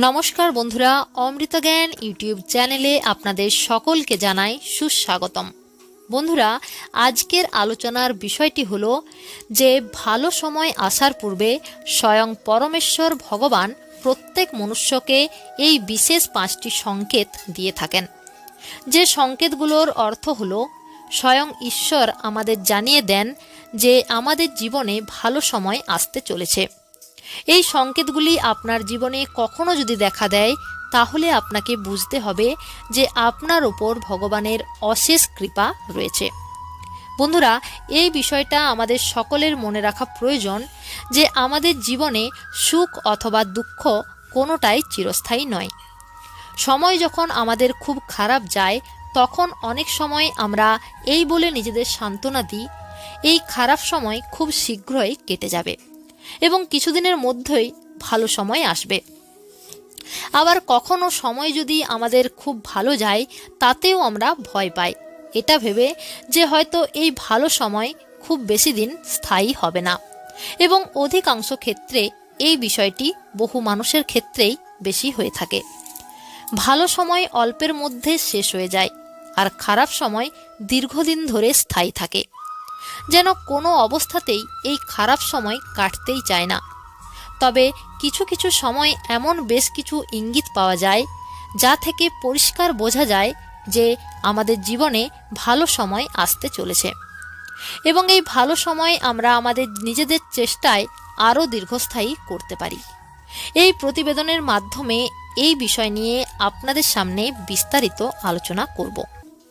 নমস্কার বন্ধুরা, অমৃত জ্ঞান ইউটিউব চ্যানেলে আপনাদের সকলকে জানাই সুস্বাগতম। বন্ধুরা, আজকের আলোচনার বিষয়টি হল যে ভালো সময় আসার পূর্বে স্বয়ং পরমেশ্বর ভগবান প্রত্যেক মনুষ্যকে এই বিশেষ পাঁচটি সংকেত দিয়ে থাকেন। যে সংকেতগুলোর অর্থ হলো, স্বয়ং ঈশ্বর আমাদের জানিয়ে দেন যে আমাদের জীবনে ভালো সময় আসতে চলেছে। এই সংকেতগুলি আপনার জীবনে কখনো যদি দেখা দেয়, তাহলে আপনাকে বুঝতে হবে যে আপনার ওপর ভগবানের অশেষ কৃপা রয়েছে। বন্ধুরা, এই বিষয়টা আমাদের সকলের মনে রাখা প্রয়োজন যে আমাদের জীবনে সুখ অথবা দুঃখ কোনোটাই চিরস্থায়ী নয়। সময় যখন আমাদের খুব খারাপ যায়, তখন অনেক সময় আমরা এই বলে নিজেদের সান্ত্বনা দিই, এই খারাপ সময় খুব শীঘ্রই কেটে যাবে। এবং কিছুদিনের মধ্যেই ভালো সময় আসবে। আবার কখনো সময় যদি আমাদের খুব ভালো যায়, তাতেও আমরা ভয় পাই। এটা ভেবে যে হয়তো এই ভালো সময় খুব বেশি দিন স্থায়ী হবে না। এবং অধিকাংশ ক্ষেত্রে এই বিষয়টি বহু মানুষের ক্ষেত্রেই বেশি হয়ে থাকে। ভালো সময় অল্পের মধ্যে শেষ হয়ে যায়, আর খারাপ সময় দীর্ঘদিন ধরে স্থায়ী থাকে। যেন কোনো অবস্থাতেই এই খারাপ সময় কাটতেই চায় না। তবে কিছু কিছু সময় এমন বেশ কিছু ইঙ্গিত পাওয়া যায়, যা থেকে পরিষ্কার বোঝা যায় যে আমাদের জীবনে ভালো সময় আসতে চলেছে। এবং এই ভালো সময় আমরা আমাদের নিজেদের চেষ্টায় আরও দীর্ঘস্থায়ী করতে পারি। এই প্রতিবেদনের মাধ্যমে এই বিষয় নিয়ে আপনাদের সামনে বিস্তারিত আলোচনা করব।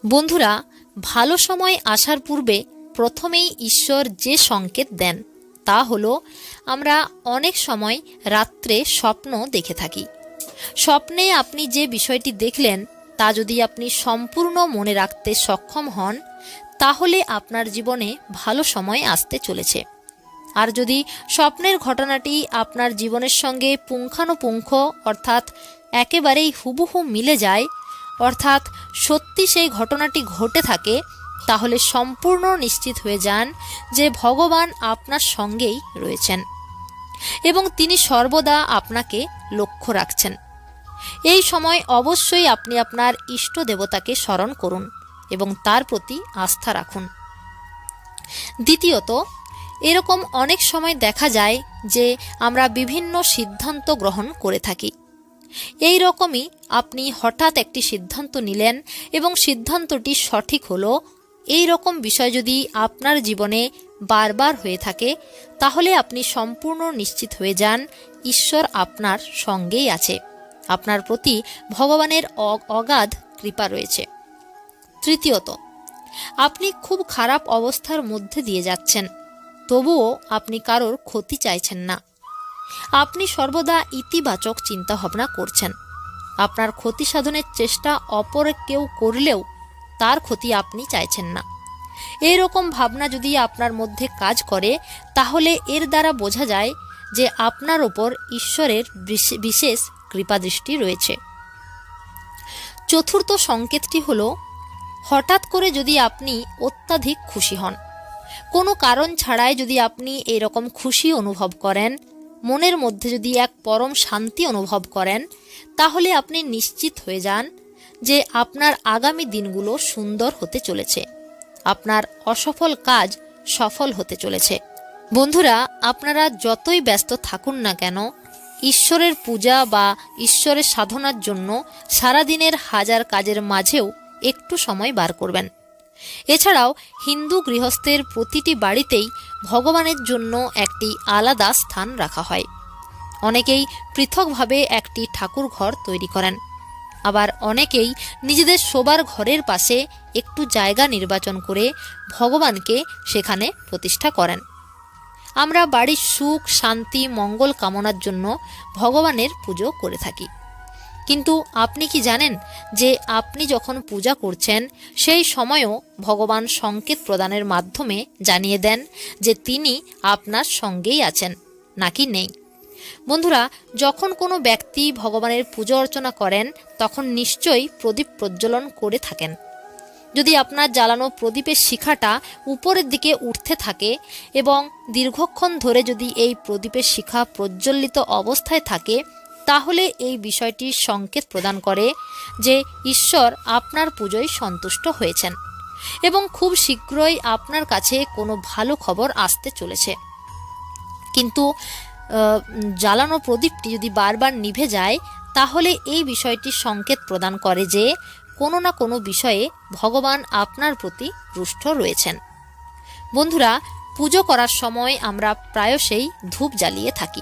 বন্ধুরা, ভালো সময় আসার পূর্বে প্রথমেই ঈশ্বর যে সংকেত দেন, তা হলো, আমরা অনেক সময় রাত্রে স্বপ্ন দেখে থাকি। স্বপ্নে আপনি যে বিষয়টি দেখলেন, তা যদি আপনি সম্পূর্ণ মনে রাখতে সক্ষম হন, তাহলে আপনার জীবনে ভালো সময় আসতে চলেছে। আর যদি স্বপ্নের ঘটনাটি আপনার জীবনের সঙ্গে পুঙ্খানুপুঙ্খ, অর্থাৎ একেবারেই হুবহু মিলে যায়, অর্থাৎ সত্যি সেই ঘটনাটি ঘটে থাকে তাহলে সম্পূর্ণ নিশ্চিত হয়ে যান যে ভগবান আপনার সঙ্গেই রয়েছেন এবং তিনি সর্বদা আপনাকে লক্ষ্য রাখছেন। এই সময় অবশ্যই আপনি আপনার ইষ্ট দেবতাকে স্মরণ করুন এবং তার প্রতি আস্থা রাখুন। দ্বিতীয়ত, এরকম অনেক সময় দেখা যায় যে আমরা বিভিন্ন সিদ্ধান্ত গ্রহণ করে থাকি। এই রকমই আপনি হঠাৎ একটি সিদ্ধান্ত নিলেন এবং সিদ্ধান্তটি সঠিক হলো এই রকম বিষয় যদি আপনার জীবনে বারবার হয়ে থাকে, তাহলে আপনি সম্পূর্ণ নিশ্চিত হয়ে যান, ঈশ্বর আপনার সঙ্গেই আছে। আপনার প্রতি ভগবানের অগাধ কৃপা রয়েছে। তৃতীয়ত, আপনি খুব খারাপ অবস্থার মধ্যে দিয়ে যাচ্ছেন, তবুও আপনি কারোর ক্ষতি চাইছেন না। আপনি সর্বদা ইতিবাচক চিন্তাভাবনা করছেন। আপনার ক্ষতি সাধনের চেষ্টা অপর কেউ করলেও তার ক্ষতি আপনি চাইছেন না। এরকম ভাবনা যদি আপনার মধ্যে কাজ করে, তাহলে এর দ্বারা বোঝা যায় যে আপনার ওপর ঈশ্বরের বিশেষ কৃপাদৃষ্টি রয়েছে। চতুর্থ সংকেতটি হল, হঠাৎ করে যদি আপনি অত্যাধিক খুশি হন, কোনো কারণ ছাড়াই যদি আপনি এরকম খুশি অনুভব করেন, মনের মধ্যে যদি এক পরম শান্তি অনুভব করেন, তাহলে আপনি নিশ্চিত হয়ে যান যে আপনার আগামী দিনগুলো সুন্দর হতে চলেছে। আপনার অসফল কাজ সফল হতে চলেছে। বন্ধুরা, আপনারা যতই ব্যস্ত থাকুন না কেন, ঈশ্বরের পূজা বা ঈশ্বরের সাধনার জন্য সারাদিনের হাজার কাজের মাঝেও একটু সময় বার করবেন। এছাড়াও হিন্দু গৃহস্থের প্রতিটি বাড়িতেই ভগবানের জন্য একটি আলাদা স্থান রাখা হয়। অনেকেই পৃথকভাবে একটি ঠাকুর ঘর তৈরি করেন। আবার অনেকেই নিজেদের শোবার ঘরের পাশে একটু জায়গা নির্বাচন করে ভগবানকে সেখানে প্রতিষ্ঠা করেন। আমরা বাড়ির সুখ, শান্তি, মঙ্গল কামনার জন্য ভগবানের পুজো করে থাকি। কিন্তু আপনি কি জানেন যে আপনি যখন পূজা করছেন, সেই সময়ও ভগবান সংকেত প্রদানের মাধ্যমে জানিয়ে দেন যে তিনি আপনার সঙ্গেই আছেন, নাকি নেই? বন্ধুরা, যখন কোনো ব্যক্তি ভগবানের পুজো অর্চনা করেন, তখন নিশ্চয়ই প্রদীপ প্রজ্বলন করে থাকেন। যদি আপনার জ্বালানো প্রদীপের শিখাটা উপরের দিকে উঠতে থাকে এবং দীর্ঘক্ষণ ধরে যদি এই প্রদীপের শিখা প্রজ্বলিত অবস্থায় থাকে, তাহলে এই বিষয়টি সংকেত প্রদান করে যে ঈশ্বর আপনার পুজোয় সন্তুষ্ট হয়েছেন এবং খুব শীঘ্রই আপনার কাছে কোনো ভালো খবর আসতে চলেছে। কিন্তু জ্বালানো প্রদীপটি যদি বারবার নিভে যায়, তাহলে এই বিষয়টি সংকেত প্রদান করে যে কোনো না কোনো বিষয়ে ভগবান আপনার প্রতি রুষ্ট রয়েছেন। বন্ধুরা, পুজো করার সময় আমরা প্রায়শই ধূপ জ্বালিয়ে থাকি।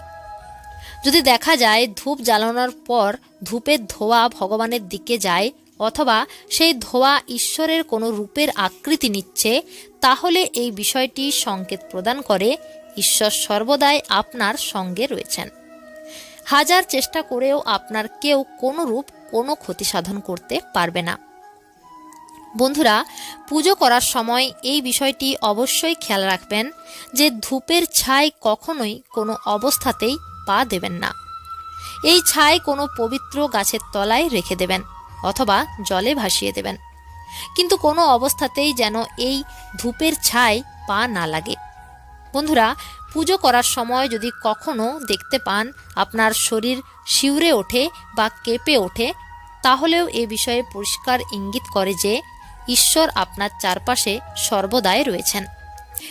যদি দেখা যায় ধূপ জ্বালানোর পর ধূপের ধোয়া ভগবানের দিকে যায়, অথবা সেই ধোয়া ঈশ্বরের কোনো রূপের আকৃতি নিচ্ছে, তাহলে এই বিষয়টি সংকেত প্রদান করে ঈশ্বর সর্বদাই আপনার সঙ্গে রয়েছেন। হাজার চেষ্টা করেও আপনার কেউ কোনো রূপ কোনো ক্ষতি সাধন করতে পারবে না। বন্ধুরা, পুজো করার সময় এই বিষয়টি অবশ্যই খেয়াল রাখবেন যে ধূপের ছাই কখনোই কোনো অবস্থাতেই পা দেবেন না। এই ছাই কোনো পবিত্র গাছের তলায় রেখে দেবেন অথবা জলে ভাসিয়ে দেবেন। কিন্তু কোনো অবস্থাতেই যেন এই ধূপের ছাই পা না লাগে। বন্ধুরা, পুজো করার সময় যদি কখনো দেখতে পান আপনার শরীর শিউরে ওঠে বা কেঁপে ওঠে, তাহলেও এ বিষয়ে পরিষ্কার ইঙ্গিত করে যে ঈশ্বর আপনার চারপাশে সর্বদাই রয়েছেন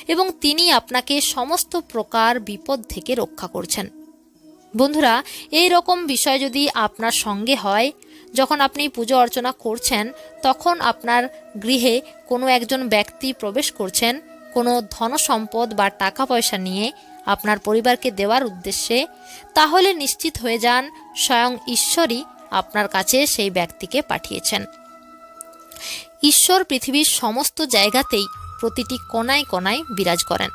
এবং তিনি আপনাকে সমস্ত প্রকার বিপদ থেকে রক্ষা করছেন। বন্ধুরা, এই রকম বিষয় যদি আপনার সঙ্গে হয়, যখন আপনি পুজো অর্চনা করছেন, তখন আপনার গৃহে কোনো একজন ব্যক্তি প্রবেশ করছেন কোনো ধনসম্পদ বা টাকা পয়সা নিয়ে আপনার পরিবারকে দেওয়ার উদ্দেশ্যে, তাহলে নিশ্চিত হয়ে যান স্বয়ং ঈশ্বরই আপনার কাছে সেই ব্যক্তিকে পাঠিয়েছেন। ঈশ্বর পৃথিবীর সমস্ত জায়গাতেই প্রতিটি কোনায় কোনায় বিরাজ করেন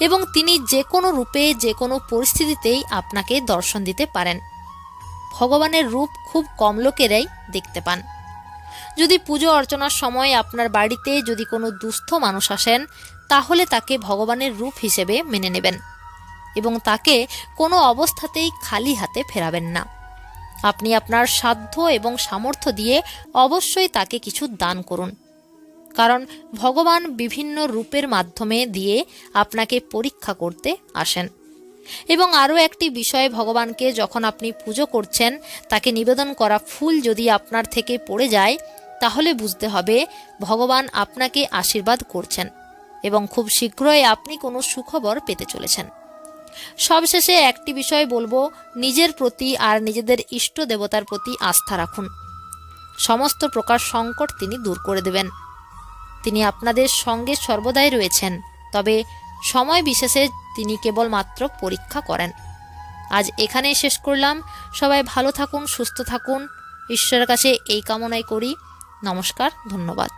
এবং তিনি যে কোনো রূপে, যে কোনো পরিস্থিতিতেই আপনাকে দর্শন দিতে পারেন। ভগবানের রূপ খুব কম লোকেরাই দেখতে পান। যদি পুজো অর্চনার সময় আপনার বাড়িতে যদি কোনো দুস্থ মানুষ আসেন, তাহলে তাকে ভগবানের রূপ হিসেবে মেনে নেবেন এবং তাকে কোনো অবস্থাতেই খালি হাতে ফেরাবেন না। আপনি আপনার সাধ্য এবং সামর্থ্য দিয়ে অবশ্যই তাকে কিছু দান করুন। কারণ ভগবান বিভিন্ন রূপের মাধ্যমে দিয়ে আপনাকে পরীক্ষা করতে আসেন। এবং আরও একটি বিষয়ে, ভগবানকে যখন আপনি পুজো করছেন, তাকে নিবেদন করা ফুল যদি আপনার থেকে পড়ে যায়, তাহলে বুঝতে হবে ভগবান আপনাকে আশীর্বাদ করছেন এবং খুব শীঘ্রই আপনি কোনো সুখবর পেতে চলেছেন। সবশেষে একটি বিষয় বলব, নিজের প্রতি আর নিজেদের ইষ্ট দেবতার প্রতি আস্থা রাখুন। সমস্ত প্রকার সংকট তিনি দূর করে দেবেন। তিনি আপনাদের সঙ্গে সর্বদাই রয়েছেন, তবে সময় বিশেষে তিনি কেবলমাত্র পরীক্ষা করেন। আজ এখানেই শেষ করলাম। সবাই ভালো থাকুন, সুস্থ থাকুন। ঈশ্বরের কাছে এই কামনাই করি। নমস্কার, ধন্যবাদ।